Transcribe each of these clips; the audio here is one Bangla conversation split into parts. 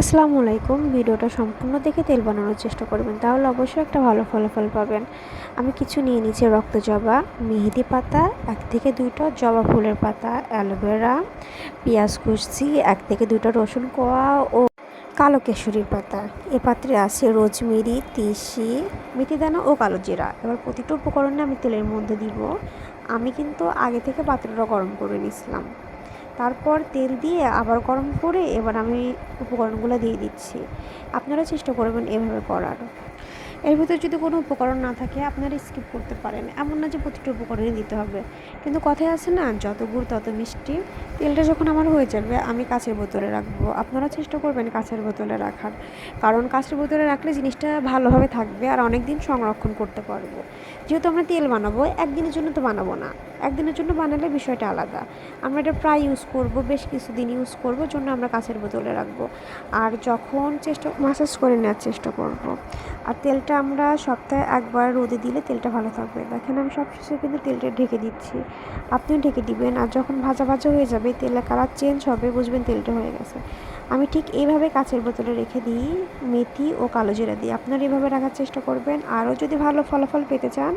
আসসালামু আলাইকুম। ভিডিওটা সম্পূর্ণ দেখে তেল বানানোর চেষ্টা করবেন, তাহলে অবশ্যই একটা ভালো ফলাফল পাবেন। আমি কিছু নিয়ে নিচ্ছি রক্ত জবা, মেহেদি পাতা, এক থেকে দুইটা জবা ফুলের পাতা, অ্যালোভেরা, পেঁয়াজ কুচি, এক থেকে দুইটা রসুন কোয়া ও কালো কেশরীর পাতা। এ পাত্রে আছে রোজমেরি, তিসি, মেথিদানা ও কালো জিরা। এবার প্রতিটা উপকরণে আমি তেলের মধ্যে দিব। আমি কিন্তু আগে থেকে পাত্রটা গরম করে নিয়েছিলাম। তারপর তেল দিয়ে আবার গরম করে এবার আমি উপকরণগুলো দিয়ে দিচ্ছি। আপনারা চেষ্টা করবেন এভাবে করার। এর ভিতরে যদি কোনো উপকরণ না থাকে, আপনারা স্কিপ করতে পারেন। এমন না যে প্রতিটা উপকরণই দিতে হবে। কিন্তু কথায় আছে না, যত গুড় তত মিষ্টি। তেলটা যখন আমার হয়ে যাবে, আমি কাঁচের বোতলে রাখব। আপনারা চেষ্টা করবেন কাঁচের বোতলে রাখার। কারণ কাঁচের বোতলে রাখলে জিনিসটা ভালোভাবে থাকবে আর অনেক দিন সংরক্ষণ করতে পারব। যেহেতু আমরা তেল বানাবো, একদিনের জন্য তো বানাবো না। একদিনের জন্য বানালে বিষয়টা আলাদা। আমরা এটা প্রায় ইউজ করব, বেশ কিছুদিন ইউজ করব জন্য আমরা কাঁচের বোতলে রাখব। আর যখন চেষ্টা মাসাজ করে নেওয়ার চেষ্টা করব। আর তেলটা আমরা সপ্তাহে একবার রোদে দিলে তেলটা ভালো থাকবে। দেখেন আমি সব শেষে কিন্তু তেলটা ঢেকে দিচ্ছি। আপনিও ঢেকে দিবেন আর যখন ভাজা ভাজা হয়ে যাবে, তেলের কালার চেঞ্জ হবে, বুঝবেন তেলটা হয়ে গেছে। আমি ঠিক এইভাবে কাঁচের বোতলে রেখে দিই, মেথি ও কালো জিরা দিই আপনারা এইভাবে রাখার চেষ্টা করবেন। আরও যদি ভালো ফলাফল পেতে চান,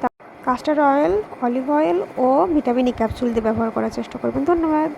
তা কাস্টার অয়েল, অলিভ অয়েল ও ভিটামিন ক্যাপসুল দিয়ে ব্যবহার করার চেষ্টা করবেন। ধন্যবাদ।